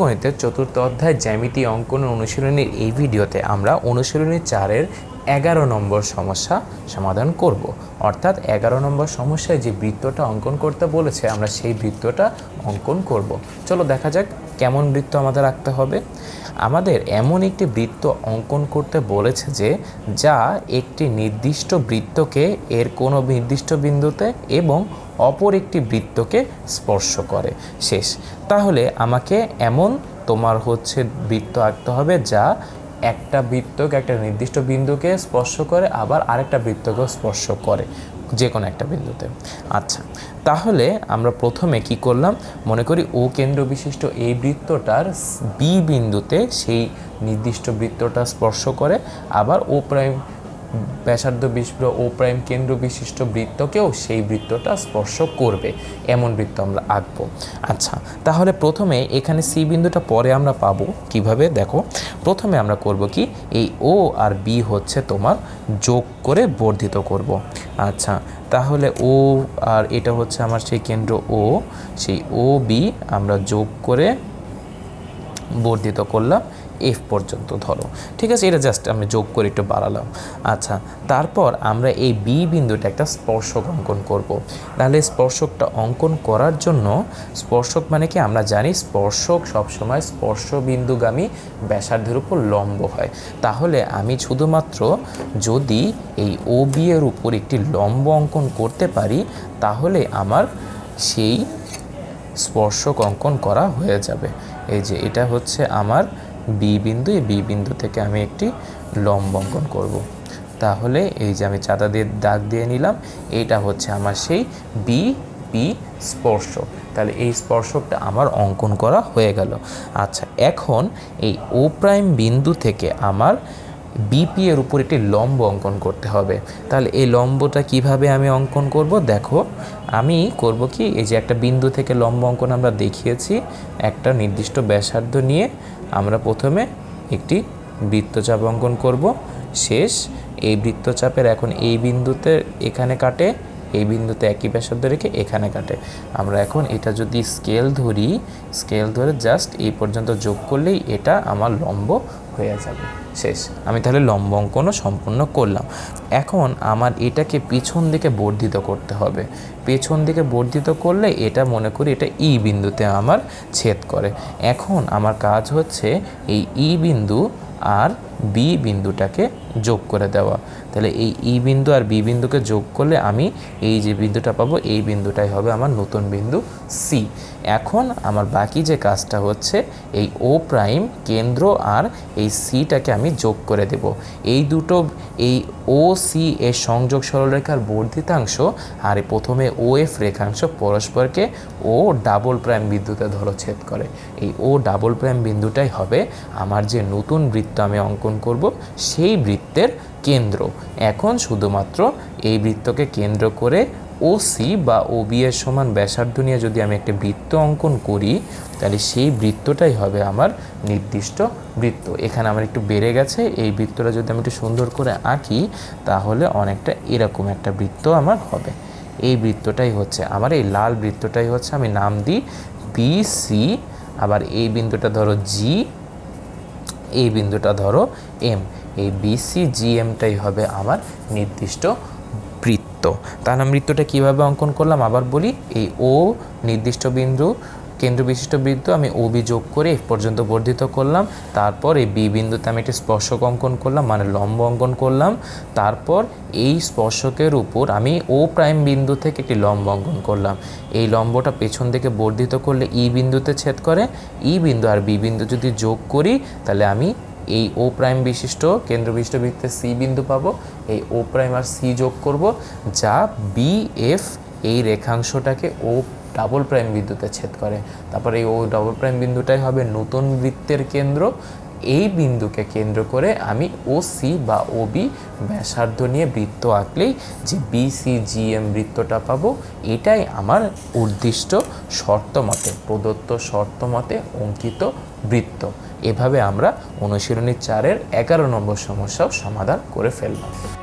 গণিতের চতুর্থ অধ্যায় জ্যামিতি অঙ্কন অনুশীলনের এই ভিডিওতে আমরা অনুশীলনী চারের এগারো নম্বর সমস্যা সমাধান করব। অর্থাৎ এগারো নম্বর সমস্যায় যে বৃত্তটা অঙ্কন করতে বলেছে, আমরা সেই বৃত্তটা অঙ্কন করব। চলো দেখা যাক কেমন বৃত্ত আমাদের রাখতে হবে। আমাদের এমন একটি বৃত্ত অঙ্কন করতে বলেছে যে, যা একটি নির্দিষ্ট বৃত্তকে এর কোনো নির্দিষ্ট বিন্দুতে এবং অপর একটি বৃত্তকে স্পর্শ করে। শেষ। তাহলে আমাকে এমন তোমার হচ্ছে বৃত্ত আঁকতে হবে যা একটা বৃত্তকে একটা নির্দিষ্ট বিন্দুকে স্পর্শ করে, আবার আরেকটা বৃত্তকেও স্পর্শ করে যে কোনো একটা বিন্দুতে। আচ্ছা তাহলে আমরা প্রথমে কি করলাম? মনে করি ও কেন্দ্র বিশিষ্ট এই বৃত্তটার বি বিন্দুতে সেই নির্দিষ্ট বৃত্তটা স্পর্শ করে, আবার ও প্রাইম ব্যাসার্ধ বিশিষ্ট ও প্রাইম কেন্দ্র বিশিষ্ট বৃত্তকেও সেই বৃত্তটা স্পর্শ করবে, এমন বৃত্ত আমরা আঁকবো। আচ্ছা তাহলে প্রথমে এখানে সি বিন্দুটা পরে আমরা পাবো। কীভাবে? দেখো, প্রথমে আমরা করব কি? এই ও আর বি হচ্ছে তোমার যোগ করে বর্ধিত করব। আচ্ছা তাহলে ও আর এটা হচ্ছে আমার সেই কেন্দ্র ও, সেই ও বি আমরা যোগ করে বর্ধিত করলাম। এফ পর্যন্ত ধরো। ঠিক আছে? এটা জাস্ট আমি যোগ করে একটু বাড়ালাম। আচ্ছা তারপর আমরা এই বি বিন্দুটা একটা স্পর্শক অঙ্কন করব। তাহলে স্পর্শকটা অঙ্কন করার জন্য স্পর্শক মানে কি? আমরা জানি স্পর্শক সবসময় স্পর্শ বিন্দুগামী ব্যাসার্ধের উপর লম্ব হয়। তাহলে আমি শুধুমাত্র যদি এই ও বি এর উপর একটি লম্ব অঙ্কন করতে পারি, তাহলে আমার সেই স্পর্শক অঙ্কন করা হয়ে যাবে। এই যে, এটা হচ্ছে আমার বি বিন্দু, এই বি বিন্দু থেকে আমি একটি লম্ব অঙ্কন করব। তাহলে এই যে আমি চাঁদা দিয়ে দাগ দিয়ে নিলাম, এইটা হচ্ছে আমার সেই বি পি স্পর্শক। তাহলে এই স্পর্শকটা আমার অঙ্কন করা হয়ে গেল। আচ্ছা এখন এই ও প্রাইম বিন্দু থেকে আমার বিপি এর উপর একটি লম্ব অঙ্কন করতে হবে। তাহলে এই লম্বটা কীভাবে আমি অঙ্কন করব? দেখো, আমি করব কি, এই যে একটা বিন্দু থেকে লম্ব অঙ্কন আমরা দেখিয়েছি, একটা নির্দিষ্ট ব্যাসার্ধ নিয়ে আমরা প্রথমে একটি বৃত্তচাপ অঙ্কন করব। শেষ, এই বৃত্তচাপের এখন এই বিন্দুতে এখানে কাটে, এই বিন্দুতে একই ব্যাসার্ধ রেখে এখানে কাটে। আমরা এখন এটা যদি স্কেল ধরি স্কেল ধরে জাস্ট এই পর্যন্ত যোগ করলেই এটা আমার লম্ব হয়ে যাবে। শেষ। আমি তাহলে লম্ব অঙ্কনও সম্পূর্ণ করলাম। এখন আমার এটাকে পিছন দিকে বর্ধিত করতে হবে। পেছন দিকে বর্ধিত করলে এটা মনে করি এটা ই বিন্দুতে আমার ছেদ করে। এখন আমার কাজ হচ্ছে এই ই বিন্দু আর বি বিন্দুটাকে যোগ করে দেওয়া। তাহলে এই ই বিন্দু আর বি বিন্দুকে যোগ করলে আমি এই যে বিন্দুটা পাবো, এই বিন্দুটাই হবে আমার নতুন বিন্দু সি এখন আমার বাকি যে কাজটা হচ্ছে, এই ও প্রাইম কেন্দ্র আর এই সিটাকে আমি যোগ করে দেব। এই দুটো, এই ও সি এর সংযোগ সরলরেখার বর্ধিতাংশ আর প্রথমে ও এফ রেখাংশ পরস্পরকে ও ডাবল প্রাইম বিন্দুতে ধরো ছেদ করে। এই ও ডাবল প্রাইম বিন্দুটাই হবে আমার যে নতুন বৃত্ত আমি অঙ্কন করব, সেই বৃত্তের কেন্দ্র। এখন শুধুমাত্র এই বৃত্তকে কেন্দ্র করে ও সি বা ও এর সমান ব্যাসার্ধ নিয়ে যদি আমি একটা বৃত্ত অঙ্কন করি, তাহলে সেই বৃত্তটাই হবে আমার নির্দিষ্ট বৃত্ত। এখানে আমার একটু বেড়ে গেছে, এই বৃত্তটা যদি আমি একটু সুন্দর করে আঁকি, তাহলে অনেকটা এরকম একটা বৃত্ত আমার হবে। এই বৃত্তটাই হচ্ছে আমার, এই লাল বৃত্তটাই হচ্ছে আমি নাম দিই বি সি আবার এই বিন্দুটা ধরো জি এই বিন্দুটা ধরো এম এই বিসি জিএমটাই হবে আমার নির্দিষ্ট বৃত্ত। তাহলে বৃত্তটা কীভাবে অঙ্কন করলাম? আবার বলি, এই ও নির্দিষ্ট বিন্দু কেন্দ্র বিশিষ্ট বৃত্ত আমি ও বি যোগ করে এফ পর্যন্ত বর্ধিত করলাম। তারপর এই বি বিন্দুতে আমি একটি স্পর্শক অঙ্কন করলাম মানে লম্ব অঙ্কন করলাম। তারপর এই স্পর্শকের উপর আমি ও প্রাইম বিন্দু থেকে একটি লম্ব অঙ্কন করলাম। এই লম্বটা পেছন থেকে বর্ধিত করলে ই বিন্দুতে ছেদ করে, ই বিন্দু আর বি বিন্দু যদি যোগ করি, তাহলে আমি এই ও প্রাইম বিশিষ্ট কেন্দ্র বিশিষ্ট বৃত্তে সি বিন্দু পাবো। এই ও প্রাইম আর সি যোগ করব, যা বি এফ এই রেখাংশটাকে ও ডাবল প্রাইম বিন্দুতে ছেদ করে। তারপরে এই ও ডাবল প্রাইম বিন্দুটাই হবে নতুন বৃত্তের কেন্দ্র। এই বিন্দুকে কেন্দ্র করে আমি ও সি বা ও বি ব্যাসার্ধ নিয়ে বৃত্ত আঁকলেই যে বি সি জি এম বৃত্তটা পাবো, এটাই আমার উদ্দিষ্ট শর্ত মতে প্রদত্ত শর্ত মতে অঙ্কিত বৃত্ত। এভাবে আমরা অনুশীলনী চারের এগারো নম্বর সমস্যাও সমাধান করে ফেললাম।